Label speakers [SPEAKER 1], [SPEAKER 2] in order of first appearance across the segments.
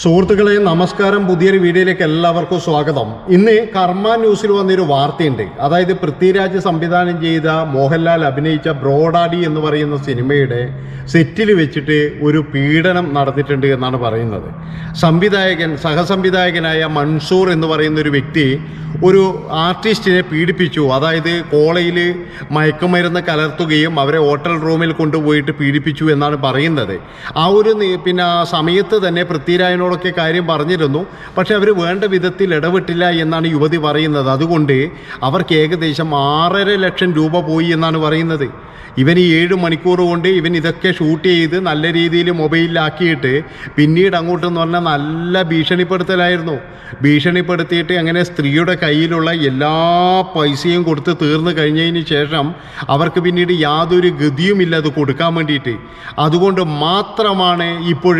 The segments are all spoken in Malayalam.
[SPEAKER 1] സുഹൃത്തുക്കളെ നമസ്കാരം പുതിയൊരു വീഡിയോയിലേക്ക് എല്ലാവർക്കും സ്വാഗതം ഇന്ന് കർമ്മ ന്യൂസിൽ വന്നൊരു വാർത്തയുണ്ട് അതായത് പൃഥ്വിരാജ് സംവിധാനം ചെയ്ത മോഹൻലാൽ അഭിനയിച്ച ബ്രോഡാഡി എന്ന് പറയുന്ന സിനിമയുടെ സെറ്റിൽ വെച്ചിട്ട് ഒരു പീഡനം നടന്നിട്ടുണ്ട് എന്നാണ് പറയുന്നത് സംവിധായകൻ സഹസംവിധായകനായ മൻസൂർ എന്ന് പറയുന്ന ഒരു വ്യക്തി ഒരു ആർട്ടിസ്റ്റിനെ പീഡിപ്പിച്ചു അതായത് കോളയിൽ മയക്കുമരുന്ന് കലർത്തുകയും അവരെ ഹോട്ടൽ റൂമിൽ കൊണ്ടുപോയിട്ട് പീഡിപ്പിച്ചു എന്നാണ് പറയുന്നത് ആ ഒരു പിന്നെ ആ സമയത്ത് തന്നെ പൃഥ്വിരാജിനോട് യുവതികളോടൊക്കെ കാര്യം പറഞ്ഞിരുന്നു പക്ഷേ അവർ വേണ്ട വിധത്തിൽ ഇടപെട്ടില്ല എന്നാണ് യുവതി പറയുന്നത് അതുകൊണ്ട് അവർക്ക് ഏകദേശം ആറര ലക്ഷം രൂപ പോയി എന്നാണ് പറയുന്നത് ഇവൻ ഈ ഏഴ് മണിക്കൂർ കൊണ്ട് ഇവൻ ഇതൊക്കെ ഷൂട്ട് ചെയ്ത് നല്ല രീതിയിൽ മൊബൈലിലാക്കിയിട്ട് പിന്നീട് അങ്ങോട്ടെന്ന് പറഞ്ഞാൽ നല്ല ഭീഷണിപ്പെടുത്തലായിരുന്നു ഭീഷണിപ്പെടുത്തിയിട്ട് അങ്ങനെ സ്ത്രീയുടെ കയ്യിലുള്ള എല്ലാ പൈസയും കൊടുത്ത് തീർന്നു കഴിഞ്ഞതിന് ശേഷം അവർക്ക് പിന്നീട് യാതൊരു ഇല്ല അത് കൊടുക്കാൻ വേണ്ടിയിട്ട് അതുകൊണ്ട് മാത്രമാണ് ഇപ്പോൾ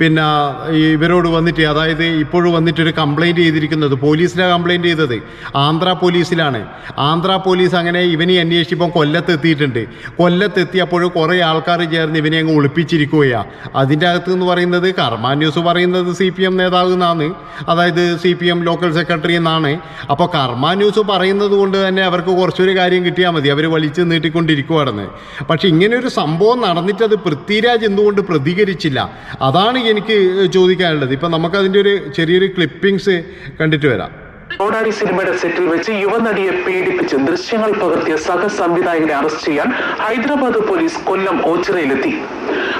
[SPEAKER 1] പിന്നെ ഇവരോട് വന്നിട്ട് അതായത് ഇപ്പോഴും വന്നിട്ടൊരു കംപ്ലൈൻറ്റ് ചെയ്തിരിക്കുന്നത് പോലീസിലാണ് കംപ്ലൈൻറ്റ് ചെയ്തത് ആന്ധ്രാ പോലീസിലാണ് ആന്ധ്രാ പോലീസ് അങ്ങനെ ഇവനെ അന്വേഷിച്ചിപ്പം കൊല്ലത്ത് എത്തിയിട്ടുണ്ട് കൊല്ലത്ത് കൊല്ലത്തെത്തിയപ്പോൾ കുറേ ആൾക്കാർ ചേർന്ന് ഇവനെ അങ്ങ് ഒളിപ്പിച്ചിരിക്കുകയാണ് അതിൻ്റെ അകത്ത് എന്ന് പറയുന്നത് കർമ്മ ന്യൂസ് പറയുന്നത് സി പി എം നേതാവ് എന്നാണ് അതായത് C P M local secretary എന്നാണ് അപ്പോൾ കർമ്മ ന്യൂസ് പറയുന്നത് കൊണ്ട് തന്നെ അവർക്ക് കുറച്ചൊരു കാര്യം കിട്ടിയാൽ മതി അവർ വലിച്ചു നീട്ടിക്കൊണ്ടിരിക്കുവായിരുന്നു പക്ഷേ ഇങ്ങനെയൊരു സംഭവം നടന്നിട്ടത് പൃഥ്വിരാജ് എന്തുകൊണ്ട് പ്രതികരിച്ചില്ല അതാണ് എനിക്ക് ചോദിക്കാനുള്ളത് ഇപ്പം നമുക്കതിൻ്റെ ഒരു ചെറിയൊരു ക്ലിപ്പിംഗ്സ് കണ്ടിട്ട് വരാം കോടാടി സിനിമയുടെ സെറ്റിൽ വെച്ച് യുവനടിയെ പീഡിപ്പിച്ച് ദൃശ്യങ്ങൾ പകർത്തിയ സഹ സംവിധായകനെ അറസ്റ്റ് ചെയ്യാൻ ഹൈദരാബാദ് പോലീസ് കൊല്ലം ഓച്ചിറയിലെത്തി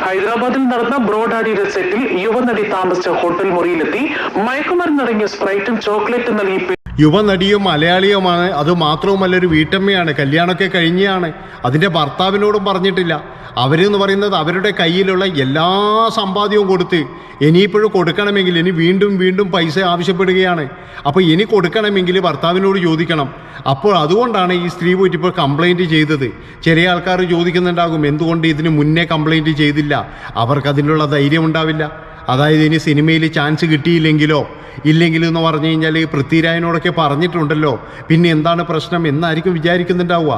[SPEAKER 1] ഹൈദരാബാദിൽ നടന്ന ബ്രോഡാഡിയുടെ സെറ്റിൽ യുവനടി താമസിച്ച ഹോട്ടൽ മുറിയിലെത്തി മയക്കുമരുന്നടങ്ങിയ സ്പ്രൈറ്റും ചോക്ലേറ്റും നൽകി യുവനടിയും മലയാളിയുമാണ് അത് മാത്രവുമല്ല ഒരു വീട്ടമ്മയാണ് കല്യാണമൊക്കെ കഴിഞ്ഞാണ് അതിൻ്റെ ഭർത്താവിനോടും പറഞ്ഞിട്ടില്ല അവരെന്ന് പറയുന്നത് അവരുടെ കയ്യിലുള്ള എല്ലാ സമ്പാദ്യവും കൊടുത്ത് ഇനിയിപ്പോഴും കൊടുക്കണമെങ്കിൽ ഇനി വീണ്ടും വീണ്ടും പൈസ ആവശ്യപ്പെടുകയാണ് അപ്പോൾ ഇനി കൊടുക്കണമെങ്കിൽ ഭർത്താവിനോട് ചോദിക്കണം അപ്പോൾ അതുകൊണ്ടാണ് ഈ സ്ത്രീ പോയിട്ട് ഇപ്പോൾ കംപ്ലൈൻറ്റ് ചെയ്തത് ചെറിയ ആൾക്കാർ ചോദിക്കുന്നുണ്ടാകും എന്തുകൊണ്ട് ഇതിന് മുന്നേ കംപ്ലൈൻറ്റ് ചെയ്തില്ല അവർക്ക് അതിനുള്ള ധൈര്യം ഉണ്ടാവില്ല അതായത് ഇനി സിനിമയിൽ ചാൻസ് കിട്ടിയില്ലെങ്കിലോ എന്ന് പറഞ്ഞു കഴിഞ്ഞാൽ പൃഥ്വിരായനോടൊക്കെ പറഞ്ഞിട്ടുണ്ടല്ലോ പിന്നെ എന്താണ് പ്രശ്നം എന്നായിരിക്കും വിചാരിക്കുന്നുണ്ടാവുക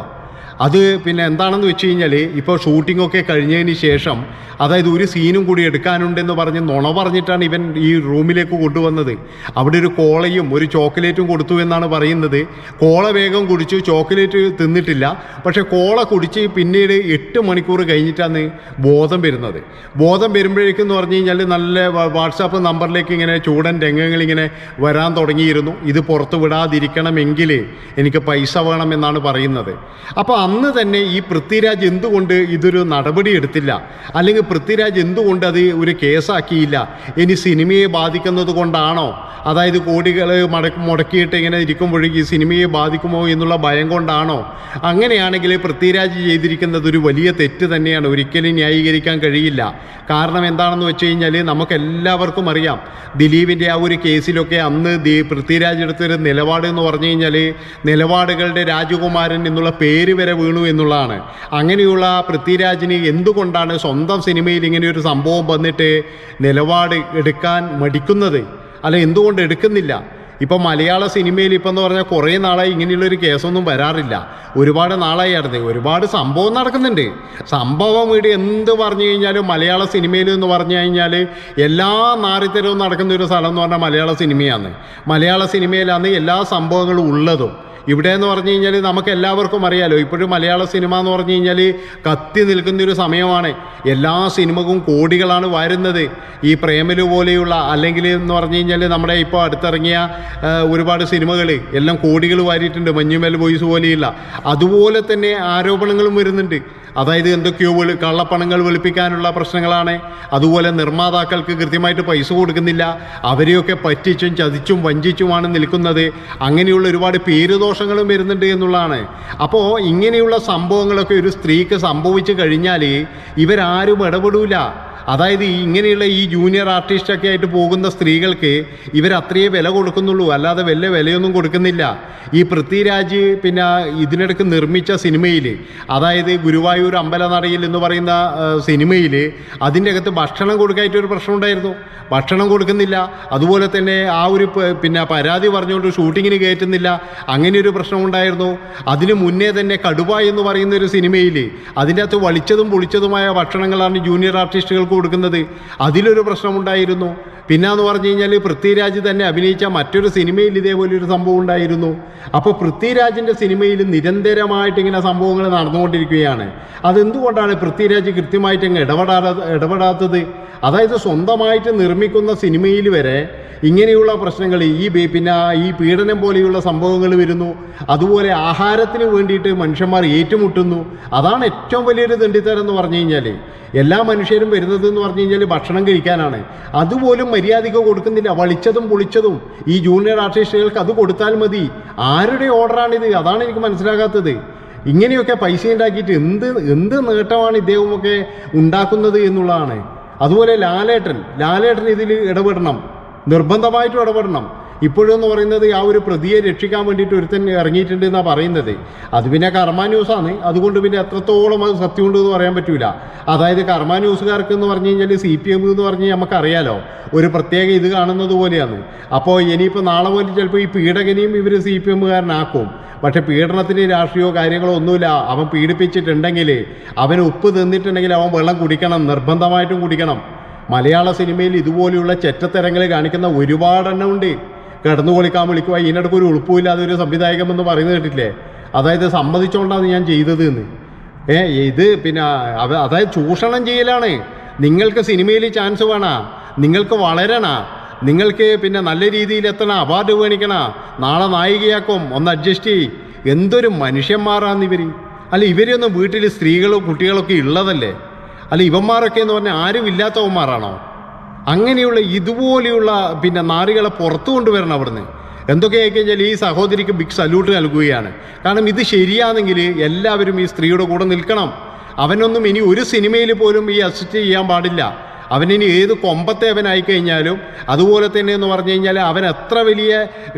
[SPEAKER 1] അത് പിന്നെ എന്താണെന്ന് വെച്ച് കഴിഞ്ഞാൽ ഇപ്പോൾ ഷൂട്ടിങ്ങൊക്കെ കഴിഞ്ഞതിന് ശേഷം അതായത് ഒരു സീനും കൂടി എടുക്കാനുണ്ടെന്ന് പറഞ്ഞ് നുണ പറഞ്ഞിട്ടാണ് ഇവൻ ഈ റൂമിലേക്ക് കൊണ്ടുവന്നത് അവിടെ ഒരു കോളയും ഒരു ചോക്ലേറ്റും കൊടുത്തു എന്നാണ് പറയുന്നത് കോള വേഗം കുടിച്ചു ചോക്ലേറ്റ് തിന്നിട്ടില്ല പക്ഷേ കോള കുടിച്ച് പിന്നീട് എട്ട് മണിക്കൂർ കഴിഞ്ഞിട്ടാണ് ബോധം വരുന്നത് ബോധം വരുമ്പോഴേക്കും എന്ന് പറഞ്ഞു കഴിഞ്ഞാൽ നല്ല വാട്സാപ്പ് നമ്പറിലേക്ക് ഇങ്ങനെ ചൂടൻ രംഗങ്ങൾ ഇങ്ങനെ വരാൻ തുടങ്ങിയിരുന്നു ഇത് പുറത്ത് വിടാതിരിക്കണമെങ്കിൽ എനിക്ക് പൈസ വേണമെന്നാണ് പറയുന്നത് അപ്പോൾ അന്ന് തന്നെ ഈ പൃഥ്വിരാജ് എന്തുകൊണ്ട് ഇതൊരു നടപടി എടുത്തില്ല അല്ലെങ്കിൽ പൃഥ്വിരാജ് എന്തുകൊണ്ട് അത് ഒരു കേസാക്കിയില്ല ഇനി സിനിമയെ ബാധിക്കുന്നത് കൊണ്ടാണോ അതായത് കോടികൾ മടക്ക് മുടക്കിയിട്ട് ഇങ്ങനെ ഇരിക്കുമ്പോഴേക്ക് ഈ സിനിമയെ ബാധിക്കുമോ എന്നുള്ള ഭയം കൊണ്ടാണോ അങ്ങനെയാണെങ്കിൽ പൃഥ്വിരാജ് ചെയ്തിരിക്കുന്നത് ഒരു വലിയ തെറ്റ് തന്നെയാണ് ഒരിക്കലും ന്യായീകരിക്കാൻ കഴിയില്ല കാരണം എന്താണെന്ന് വെച്ച് കഴിഞ്ഞാൽ നമുക്കെല്ലാവർക്കും അറിയാം ദിലീപിൻ്റെ ആ ഒരു കേസിലൊക്കെ അന്ന് പൃഥ്വിരാജ് എടുത്തൊരു നിലപാട് എന്ന് പറഞ്ഞു കഴിഞ്ഞാൽ നിലപാടുകളുടെ രാജകുമാരൻ എന്നുള്ള പേര് വരെ വീണു എന്നുള്ളതാണ് അങ്ങനെയുള്ള പൃഥ്വിരാജിന് എന്തുകൊണ്ടാണ് സ്വന്തം സിനിമയിൽ ഇങ്ങനെ ഒരു സംഭവം വന്നിട്ട് നിലപാട് എടുക്കാൻ മടിക്കുന്നത് അല്ല എന്തുകൊണ്ട് എടുക്കുന്നില്ല ഇപ്പം മലയാള സിനിമയിൽ ഇപ്പം എന്ന് പറഞ്ഞാൽ കുറേ നാളായി ഇങ്ങനെയുള്ളൊരു കേസൊന്നും വരാറില്ല ഒരുപാട് നാളായി നടന്നത് ഒരുപാട് സംഭവം നടക്കുന്നുണ്ട് സംഭവം ഇവിടെ എന്ത് പറഞ്ഞു കഴിഞ്ഞാലും മലയാള സിനിമയിൽ എന്ന് പറഞ്ഞു കഴിഞ്ഞാൽ എല്ലാ നാരിത്തരവും നടക്കുന്ന ഒരു സ്ഥലം എന്ന് പറഞ്ഞാൽ മലയാള സിനിമയാണ് മലയാള സിനിമയിലാണ് എല്ലാ സംഭവങ്ങളും ഉള്ളതും ഇവിടെ എന്ന് പറഞ്ഞു കഴിഞ്ഞാൽ നമുക്ക് എല്ലാവർക്കും അറിയാലോ ഇപ്പോഴും മലയാള സിനിമ എന്ന് പറഞ്ഞു കഴിഞ്ഞാൽ കത്തി നിൽക്കുന്ന ഒരു സമയമാണ് എല്ലാ സിനിമക്കും കോടികളാണ് വരുന്നത് ഈ പ്രേമലു പോലെയുള്ള അല്ലെങ്കിൽ എന്ന് പറഞ്ഞു കഴിഞ്ഞാൽ നമ്മുടെ ഇപ്പോൾ അടുത്തിറങ്ങിയ ഒരുപാട് സിനിമകൾ എല്ലാം കോടികൾ വാരിയിട്ടുണ്ട് മഞ്ഞുമേൽ ബോയ്സ് പോലെയുള്ള അതുപോലെ തന്നെ ആരോപണങ്ങളും വരുന്നുണ്ട് അതായത് എന്തൊക്കെയോ വെളി കള്ളപ്പണങ്ങൾ വെളുപ്പിക്കാനുള്ള പ്രശ്നങ്ങളാണ് അതുപോലെ നിർമ്മാതാക്കൾക്ക് കൃത്യമായിട്ട് പൈസ കൊടുക്കുന്നില്ല അവരെയൊക്കെ പറ്റിച്ചും ചതിച്ചും വഞ്ചിച്ചുമാണ് നിൽക്കുന്നത് അങ്ങനെയുള്ള ഒരുപാട് പേരുദോഷങ്ങളും വരുന്നുണ്ട് എന്നുള്ളതാണ് അപ്പോൾ ഇങ്ങനെയുള്ള സംഭവങ്ങളൊക്കെ ഒരു സ്ത്രീക്ക് സംഭവിച്ചു കഴിഞ്ഞാൽ ഇവരാരും ഇടപെടൂല അതായത് ഇങ്ങനെയുള്ള ഈ ജൂനിയർ ആർട്ടിസ്റ്റൊക്കെ ആയിട്ട് പോകുന്ന സ്ത്രീകൾക്ക് ഇവരത്രയേ വില കൊടുക്കുന്നുള്ളൂ അല്ലാതെ വലിയ വിലയൊന്നും കൊടുക്കുന്നില്ല ഈ പൃഥ്വിരാജ് പിന്നെ ഇതിനിടയ്ക്ക് നിർമ്മിച്ച സിനിമയിൽ അതായത് ഗുരുവായൂർ അമ്പലനടയിൽ എന്ന് പറയുന്ന സിനിമയിൽ അതിൻ്റെ അകത്ത് ഭക്ഷണം കൊടുക്കായിട്ട് ഒരു പ്രശ്നം ഉണ്ടായിരുന്നു ഭക്ഷണം കൊടുക്കുന്നില്ല അതുപോലെ തന്നെ ആ ഒരു പിന്നെ പരാതി പറഞ്ഞുകൊണ്ട് ഷൂട്ടിങ്ങിന് കയറ്റുന്നില്ല അങ്ങനെ ഒരു പ്രശ്നം ഉണ്ടായിരുന്നു അതിന് മുന്നേ തന്നെ കടുവ എന്ന് പറയുന്ന ഒരു സിനിമയിൽ അതിൻ്റെ അകത്ത് വളിച്ചതും പൊളിച്ചതുമായ ഭക്ഷണങ്ങളാണ് ജൂനിയർ ആർട്ടിസ്റ്റുകൾക്ക് കൊടുക്കുന്നത് അതിലൊരു പ്രശ്നമുണ്ടായിരുന്നു പിന്നെ എന്ന് പറഞ്ഞു കഴിഞ്ഞാൽ പൃഥ്വിരാജ് തന്നെ അഭിനയിച്ച മറ്റൊരു സിനിമയിൽ ഇതേപോലൊരു സംഭവം ഉണ്ടായിരുന്നു അപ്പോൾ പൃഥ്വിരാജിൻ്റെ സിനിമയിൽ നിരന്തരമായിട്ട് ഇങ്ങനെ സംഭവങ്ങൾ നടന്നുകൊണ്ടിരിക്കുകയാണ് അതെന്തുകൊണ്ടാണ് പൃഥ്വിരാജ് കൃത്യമായിട്ട് അങ്ങ് ഇടപെടാതെ ഇടപെടാത്തത് അതായത് സ്വന്തമായിട്ട് നിർമ്മിക്കുന്ന സിനിമയിൽ വരെ ഇങ്ങനെയുള്ള പ്രശ്നങ്ങൾ ഈ പിന്നെ ഈ പീഡനം പോലെയുള്ള സംഭവങ്ങൾ വരുന്നു അതുപോലെ ആഹാരത്തിന് വേണ്ടിയിട്ട് മനുഷ്യന്മാർ ഏറ്റുമുട്ടുന്നു അതാണ് ഏറ്റവും വലിയൊരു തെണ്ടിത്തരം എന്ന് പറഞ്ഞു കഴിഞ്ഞാൽ എല്ലാ മനുഷ്യരും വരുന്നത് എന്ന് പറഞ്ഞു കഴിഞ്ഞാൽ ഭക്ഷണം കഴിക്കാനാണ് അതുപോലും മര്യാദയ്ക്ക് കൊടുക്കുന്നില്ല വളിച്ചതും പുളിച്ചതും ഈ ജൂനിയർ ആർട്ടിസ്റ്റുകൾക്ക് അത് കൊടുത്താൽ മതി ആരുടെ ഓർഡറാണിത് അതാണ് എനിക്ക് മനസ്സിലാകാത്തത് ഇങ്ങനെയൊക്കെ പൈസ ഉണ്ടാക്കിയിട്ട് എന്ത് എന്ത് നേട്ടമാണ് ഇദ്ദേഹമൊക്കെ ഉണ്ടാക്കുന്നത് എന്നുള്ളതാണ് അതുപോലെ ലാലേട്ടൻ ലാലേട്ടൻ ഇതിൽ ഇടപെടണം നിർബന്ധമായിട്ടും ഇടപെടണം ഇപ്പോഴെന്ന് പറയുന്നത് ആ ഒരു പ്രതിയെ രക്ഷിക്കാൻ വേണ്ടിയിട്ട് ഒരുത്തൻ ഇറങ്ങിയിട്ടുണ്ട് എന്നാണ് പറയുന്നത് അത് പിന്നെ കർമ്മ ന്യൂസാണ് അതുകൊണ്ട് പിന്നെ എത്രത്തോളം അത് സത്യമുണ്ട് എന്ന് പറയാൻ പറ്റൂല അതായത് കർമ്മ ന്യൂസുകാർക്ക് എന്ന് പറഞ്ഞു കഴിഞ്ഞാൽ സി പി എം എന്ന് പറഞ്ഞ് നമുക്കറിയാലോ ഒരു പ്രത്യേക ഇത് കാണുന്നത് പോലെയാണ് അപ്പോൾ ഇനിയിപ്പോൾ നാളെ പോലെ ചിലപ്പോൾ ഈ പീഡകനെയും ഇവർ സി പി എമ്മുകാരനാക്കും പക്ഷെ പീഡനത്തിന് രാഷ്ട്രീയമോ കാര്യങ്ങളോ ഒന്നുമില്ല അവൻ പീഡിപ്പിച്ചിട്ടുണ്ടെങ്കിൽ അവൻ ഉപ്പ് തിന്നിട്ടുണ്ടെങ്കിൽ അവൻ വെള്ളം കുടിക്കണം നിർബന്ധമായിട്ടും കുടിക്കണം മലയാള സിനിമയിൽ ഇതുപോലെയുള്ള ചെറ്റത്തരങ്ങൾ കാണിക്കുന്ന ഒരുപാടെണ്ണമുണ്ട് ഉണ്ട് കിടന്നുകൊളിക്കാൻ വിളിക്കുക ഇതിനിടയ്ക്ക് ഒരു ഉളുപ്പുമില്ലാതെ ഒരു സംവിധായകൻ എന്ന് പറയുന്നത് കേട്ടില്ലേ അതായത് സമ്മതിച്ചുകൊണ്ടാണ് ഞാൻ ചെയ്തത് എന്ന് ഏ ഇത് പിന്നെ അതായത് ചൂഷണം ചെയ്യലാണ് നിങ്ങൾക്ക് സിനിമയിൽ ചാൻസ് വേണ നിങ്ങൾക്ക് വളരണ നിങ്ങൾക്ക് പിന്നെ നല്ല രീതിയിൽ എത്തണം അവാർഡ് മേടിക്കണ നാളെ നായികയാക്കും ഒന്ന് അഡ്ജസ്റ്റ് ചെയ് എന്തൊരു മനുഷ്യന്മാരാണ് ഇവർ അല്ല ഇവരൊന്നും വീട്ടിൽ സ്ത്രീകളും കുട്ടികളൊക്കെ ഉള്ളതല്ലേ അല്ല ഇവന്മാരൊക്കെ എന്ന് പറഞ്ഞാൽ ആരും ഇല്ലാത്തവന്മാരാണോ അങ്ങനെയുള്ള ഇതുപോലെയുള്ള പിന്നെ നാറികളെ പുറത്തു കൊണ്ടുവരണം അവിടുന്ന് എന്തൊക്കെയായി കഴിഞ്ഞാൽ ഈ സഹോദരിക്ക് ബിഗ് സല്യൂട്ട് നൽകുകയാണ് കാരണം ഇത് ശരിയാണെങ്കിൽ എല്ലാവരും ഈ സ്ത്രീയുടെ കൂടെ നിൽക്കണം അവനൊന്നും ഇനി ഒരു സിനിമയിൽ പോലും ഈ അസിസ്റ്റ് ചെയ്യാൻ പാടില്ല അവനിനി ഏത് കൊമ്പത്തെ അവനായി കഴിഞ്ഞാലും അതുപോലെ തന്നെ എന്ന് പറഞ്ഞു കഴിഞ്ഞാൽ അവൻ എത്ര വലിയ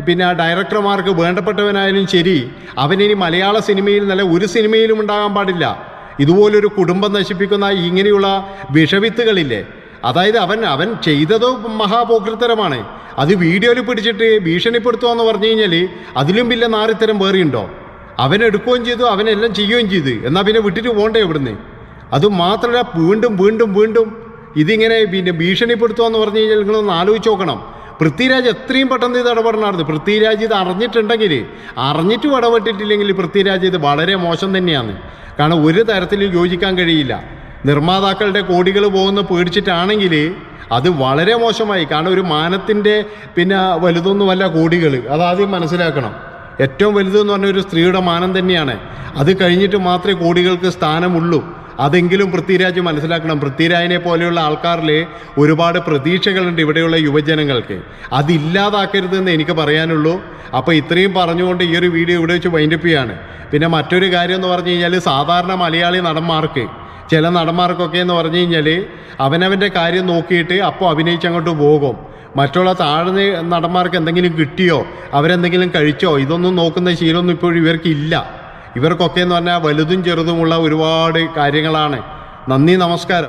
[SPEAKER 1] പിന്നെ ഡയറക്ടർമാർക്ക് വേണ്ടപ്പെട്ടവനായാലും ശരി അവനിനി മലയാള സിനിമയിൽ നല്ല ഒരു സിനിമയിലും ഉണ്ടാകാൻ പാടില്ല ഇതുപോലൊരു കുടുംബം നശിപ്പിക്കുന്ന ഇങ്ങനെയുള്ള വിഷവിത്തുകളില്ലേ അതായത് അവൻ അവൻ ചെയ്തതോ മഹാപോകൃത്തരമാണ് അത് വീഡിയോയിൽ പിടിച്ചിട്ട് ഭീഷണിപ്പെടുത്തുക എന്ന് പറഞ്ഞു കഴിഞ്ഞാൽ അതിലും വലിയ നാറിത്തരം വേറെയുണ്ടോ അവൻ എടുക്കുകയും ചെയ്തു അവനെല്ലാം ചെയ്യുകയും ചെയ്തു എന്നാൽ പിന്നെ വിട്ടിട്ട് പോകണ്ടേ ഇവിടുന്ന് അതുമാത്രമല്ല വീണ്ടും വീണ്ടും വീണ്ടും ഇതിങ്ങനെ പിന്നെ ഭീഷണിപ്പെടുത്തുക എന്ന് പറഞ്ഞു കഴിഞ്ഞാൽ നിങ്ങളൊന്ന് ആലോചിച്ച് നോക്കണം പൃഥ്വിരാജ് എത്രയും പെട്ടെന്ന് ഇത് ഇടപെടണമായിരുന്നു പൃഥ്വിരാജ് ഇത് അറിഞ്ഞിട്ടുണ്ടെങ്കിൽ അറിഞ്ഞിട്ടും ഇടപെട്ടിട്ടില്ലെങ്കിൽ പൃഥ്വിരാജ് ഇത് വളരെ മോശം തന്നെയാണ് കാരണം ഒരു തരത്തിലും യോജിക്കാൻ കഴിയില്ല നിർമ്മാതാക്കളുടെ കോടികൾ പോകുന്ന പേടിച്ചിട്ടാണെങ്കിൽ അത് വളരെ മോശമായി കാരണം ഒരു മാനത്തിൻ്റെ പിന്നെ വലുതൊന്നുമല്ല കോടികൾ അതാദ്യം മനസ്സിലാക്കണം ഏറ്റവും വലുതെന്ന് പറഞ്ഞ ഒരു സ്ത്രീയുടെ മാനം തന്നെയാണ് അത് കഴിഞ്ഞിട്ട് മാത്രമേ കോടികൾക്ക് സ്ഥാനമുള്ളൂ അതെങ്കിലും പൃഥ്വിരാജ് മനസ്സിലാക്കണം പൃഥ്വിരാജിനെ പോലെയുള്ള ആൾക്കാരിൽ ഒരുപാട് പ്രതീക്ഷകളുണ്ട് ഇവിടെയുള്ള യുവജനങ്ങൾക്ക് അതില്ലാതാക്കരുതെന്ന് എനിക്ക് പറയാനുള്ളൂ അപ്പോൾ ഇത്രയും പറഞ്ഞുകൊണ്ട് ഈ ഒരു വീഡിയോ ഇവിടെ വെച്ച് വൈൻഡപ്പ് ചെയ്യാണ് പിന്നെ മറ്റൊരു കാര്യം എന്ന് പറഞ്ഞു കഴിഞ്ഞാൽ സാധാരണ മലയാളി നടന്മാർക്ക് ചില നടന്മാർക്കൊക്കെ എന്ന് പറഞ്ഞു കഴിഞ്ഞാൽ അവനവൻ്റെ കാര്യം നോക്കിയിട്ട് അപ്പോൾ അങ്ങോട്ട് പോകും മറ്റുള്ള താഴ്ന്ന നടന്മാർക്ക് എന്തെങ്കിലും കിട്ടിയോ അവരെന്തെങ്കിലും കഴിച്ചോ ഇതൊന്നും നോക്കുന്ന ശീലമൊന്നും ഇപ്പോഴും ഇവർക്കില്ല ഇവർക്കൊക്കെ എന്ന് പറഞ്ഞാൽ വലുതും ചെറുതുമുള്ള ഒരുപാട് കാര്യങ്ങളാണ് നന്ദി നമസ്കാരം